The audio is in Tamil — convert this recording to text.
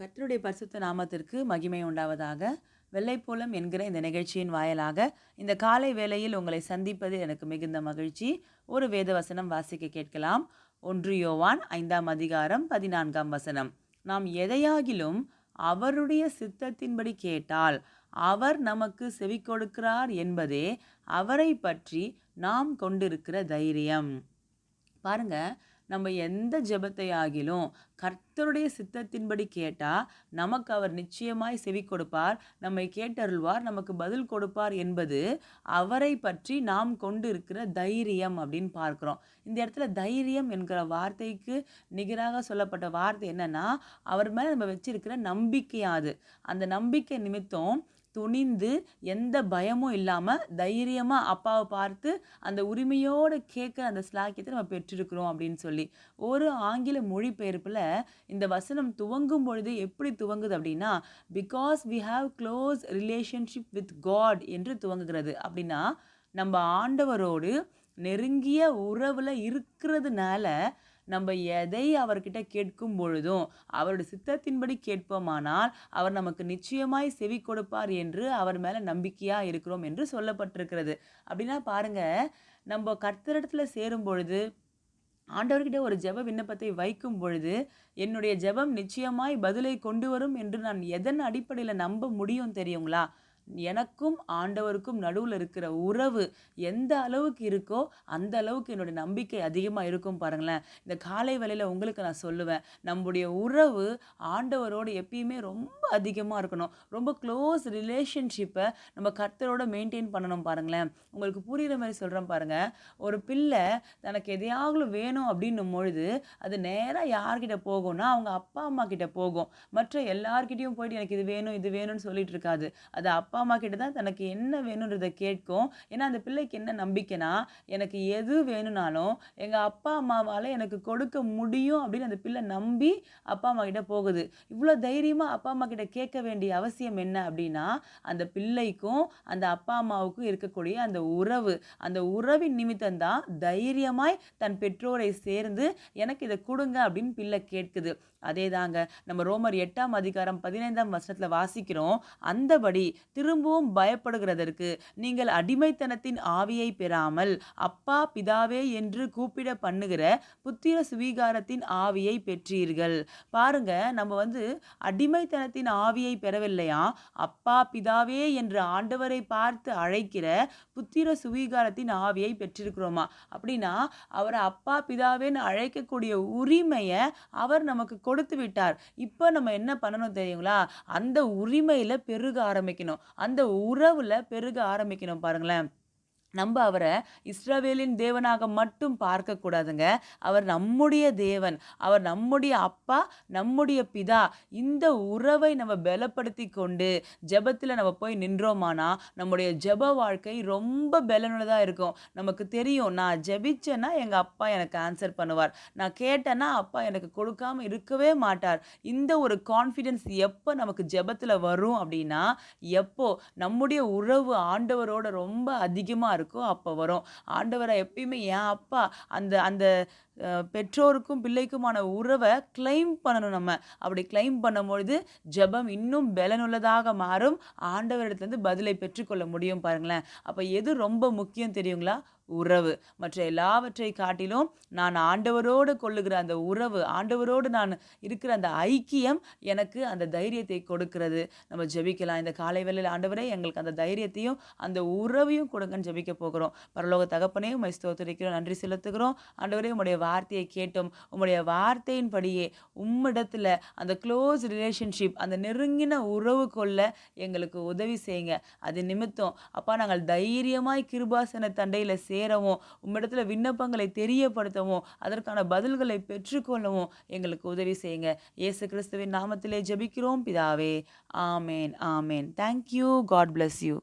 கர்த்தருடைய பரிசுத்த நாமத்திற்கு மகிமை உண்டாவதாக. வெள்ளைப்போலம் என்கிற இந்த நிகழ்ச்சியின் வாயிலாக இந்த காலை வேளையில் உங்களை சந்திப்பது எனக்கு மிகுந்த மகிழ்ச்சி. ஒரு வேத வசனம் வாசிக்க கேட்கலாம். ஒன்று யோவான் ஐந்தாம் அதிகாரம் பதினான்காம் வசனம். நாம் எதையாகிலும் அவருடைய சித்தத்தின்படி கேட்டால் அவர் நமக்கு செவி கொடுக்கிறார் என்பதே அவரை பற்றி நாம் கொண்டிருக்கிற தைரியம். பாருங்க நம்ம எந்த ஜெபத்தை ஆகிலும் கர்த்தருடைய சித்தத்தின்படி கேட்டால் நமக்கு அவர் நிச்சயமாய் செவி கொடுப்பார் நம்மை கேட்டருள்வார் நமக்கு பதில் கொடுப்பார் என்பது அவரை பற்றி நாம் கொண்டு இருக்கிற தைரியம் அப்படின்னு பார்க்குறோம். இந்த இடத்துல தைரியம் என்கிற வார்த்தைக்கு நிகராக சொல்லப்பட்ட வார்த்தை என்னென்னா அவர் மேலே நம்ம வச்சிருக்கிற நம்பிக்கையாது அந்த நம்பிக்கை நிமித்தம் துணிந்து எந்த பயமும் இல்லாமல் தைரியமாக அப்பாவை பார்த்து அந்த உரிமையோடு கேட்குற அந்த ஸ்லாக்கியத்தை நம்ம பெற்றிருக்கிறோம் அப்படின்னு சொல்லி. ஒரு ஆங்கில மொழிபெயர்ப்பில் இந்த வசனம் துவங்கும் பொழுது எப்படி துவங்குது அப்படின்னா because we have close relationship with God என்று துவங்குகிறது. அப்படின்னா நம்ம ஆண்டவரோடு நெருங்கிய உறவில் இருக்கிறதுனால நம்ம எதை அவர்கிட்ட கேட்கும் பொழுதும் அவருடைய சித்தத்தின்படி கேட்போமானால் அவர் நமக்கு நிச்சயமாய் செவி கொடுப்பார் என்று அவர் மேலே நம்பிக்கையாக இருக்கிறோம் என்று சொல்லப்பட்டிருக்கிறது. அப்படின்னா பாருங்கள் நம்ம கர்த்தரிடத்தில் சேரும் பொழுது ஆண்டவர்கிட்ட ஒரு ஜெப விண்ணப்பத்தை வைக்கும் பொழுது என்னுடைய ஜெபம் நிச்சயமாய் பதிலை கொண்டு வரும் என்று நான் எதன் அடிப்படையில் நம்ப முடியும் தெரியுங்களா? எனக்கும் ஆண்டவருக்கும் நடுவில் இருக்கிற உறவு எந்த அளவுக்கு இருக்கோ அந்த அளவுக்கு என்னுடைய நம்பிக்கை அதிகமாக இருக்கும் பாருங்களேன். இந்த காலை வேலையில் உங்களுக்கு நான் சொல்லுவேன் நம்முடைய உறவு ஆண்டவரோடு எப்பயுமே ரொம்ப அதிகமாக இருக்கணும். ரொம்ப க்ளோஸ் ரிலேஷன்ஷிப்பை நம்ம கர்த்தரோட மெயின்டைன் பண்ணணும் பாருங்களேன். உங்களுக்கு புரிகிற மாதிரி சொல்கிறேன் பாருங்கள் ஒரு பிள்ளை தனக்கு எதையாவது வேணும் அப்படின்னும் பொழுது அது நேராக யார்கிட்ட போகும்னா அவங்க அப்பா அம்மா கிட்ட போகும். மற்ற எல்லார்கிட்டையும் போயிட்டு எனக்கு இது வேணும் இது வேணும்னு சொல்லிட்டு இருக்காது. அது அப்பா அப்பா அம்மா கிட்ட தான் தனக்கு என்ன வேணுன்றதை கேட்கும். ஏன்னா அந்த பிள்ளைக்கு என்ன நம்பிக்கைனா எனக்கு எது வேணும்னாலும் எங்கள் அப்பா அம்மாவால் எனக்கு கொடுக்க முடியும் அப்படின்னு அந்த பிள்ளை நம்பி அப்பா அம்மா கிட்ட போகுது. இவ்வளோ தைரியமாக அப்பா அம்மா கிட்ட கேட்க வேண்டிய அவசியம் என்ன அப்படின்னா அந்த பிள்ளைக்கும் அந்த அப்பா அம்மாவுக்கும் இருக்கக்கூடிய அந்த உறவு. அந்த உறவின் நிமித்தம் தான் தைரியமாய் தன் பெற்றோரை சேர்ந்து எனக்கு இதை கொடுங்க அப்படின்னு பிள்ளை கேட்குது. அதே தாங்க நம்ம ரோமர் எட்டாம் அதிகாரம் பதினைந்தாம் வருஷத்தில் வாசிக்கிறோம். அந்தபடி திரும்பவும் பயப்படுகிறதற்கு நீங்கள் அடிமைத்தனத்தின் ஆவியை பெறாமல் அப்பா பிதாவே என்று கூப்பிட பண்ணுகிற புத்திர சுவீகாரத்தின் ஆவியை பெற்றீர்கள். பாருங்க நம்ம வந்து அடிமைத்தனத்தின் ஆவியை பெறவில்லையா? அப்பா பிதாவே என்று ஆண்டவரை பார்த்து அழைக்கிற புத்திர சுவீகாரத்தின் ஆவியை பெற்றிருக்கிறோமா? அப்படின்னா அவரை அப்பா பிதாவேன்னு அழைக்கக்கூடிய உரிமையை அவர் நமக்கு கொடுத்து விட்டார். இப்போ நம்ம என்ன பண்ணணும் தெரியுங்களா? அந்த உரிமையில் பெருக ஆரம்பிக்கணும். அந்த உறவில் பெருக ஆரம்பிக்கணும் பாருங்களேன். நம்ம அவரை இஸ்ரவேலின் தேவனாக மட்டும் பார்க்கக்கூடாதுங்க அவர் நம்முடைய தேவன் அவர் நம்முடைய அப்பா நம்முடைய பிதா. இந்த உறவை நம்ம பலப்படுத்தி கொண்டு ஜெபத்தில் நம்ம போய் நின்றோமானா நம்முடைய ஜெப வாழ்க்கை ரொம்ப பலனுள்ளதாக இருக்கும். நமக்கு தெரியும் நான் ஜெபிச்சேன்னா எங்கள் அப்பா எனக்கு ஆன்சர் பண்ணுவார். நான் கேட்டேன்னா அப்பா எனக்கு கொடுக்காம இருக்கவே மாட்டார். இந்த ஒரு கான்ஃபிடென்ஸ் எப்போ நமக்கு ஜெபத்தில் வரும் அப்படின்னா எப்போ? நம்முடைய உறவு ஆண்டவரோட ரொம்ப அதிகமாக இருக்கும். அப்போ வரும். ஆண்டவரை எப்பயுமே என் அப்பா அந்த அந்த பெற்றோருக்கும் பிள்ளைக்குமான உறவை கிளைம் பண்ணணும் நம்ம. அப்படி கிளைம் பண்ணும்பொழுது ஜெபம் இன்னும் பலனுள்ளதாக மாறும். ஆண்டவரிடத்துலேருந்து பதிலை பெற்றுக்கொள்ள முடியும் பாருங்களேன். அப்போ எது ரொம்ப முக்கியம் தெரியுங்களா? உறவு. மற்ற எல்லாவற்றை காட்டிலும் நான் ஆண்டவரோடு கொள்ளுகிற அந்த உறவு ஆண்டவரோடு நான் இருக்கிற அந்த ஐக்கியம் எனக்கு அந்த தைரியத்தை கொடுக்கிறது. நம்ம ஜெபிக்கலாம். இந்த காலை வேளையில் ஆண்டவரே எங்களுக்கு அந்த தைரியத்தையும் அந்த உறவையும் கொடுங்கன்னு ஜெபிக்க போகிறோம். பரலோக தகப்பனையும் மைஸ்தோத்திரிக்கிறோம் நன்றி செலுத்துகிறோம். ஆண்டவரே உடைய வார்த்தையை கேட்டோம் உம்முடைய வார்த்தையின்படியே உம்மிடத்தில் அந்த க்ளோஸ் ரிலேஷன்ஷிப் அந்த நெருங்கின உறவு கொள்ள எங்களுக்கு உதவி செய்யுங்க. அது நிமித்தம் அப்பா நாங்கள் தைரியமாய் கிருபாசன தண்டையில் சேரவும் உம்மிடத்தில் விண்ணப்பங்களை தெரியப்படுத்தவும் அதற்கான பதில்களை பெற்றுக்கொள்ளவும் எங்களுக்கு உதவி செய்யுங்க. இயேசு கிறிஸ்துவின் நாமத்திலே ஜெபிக்கிறோம் பிதாவே. ஆமேன் ஆமேன். Thank you God bless you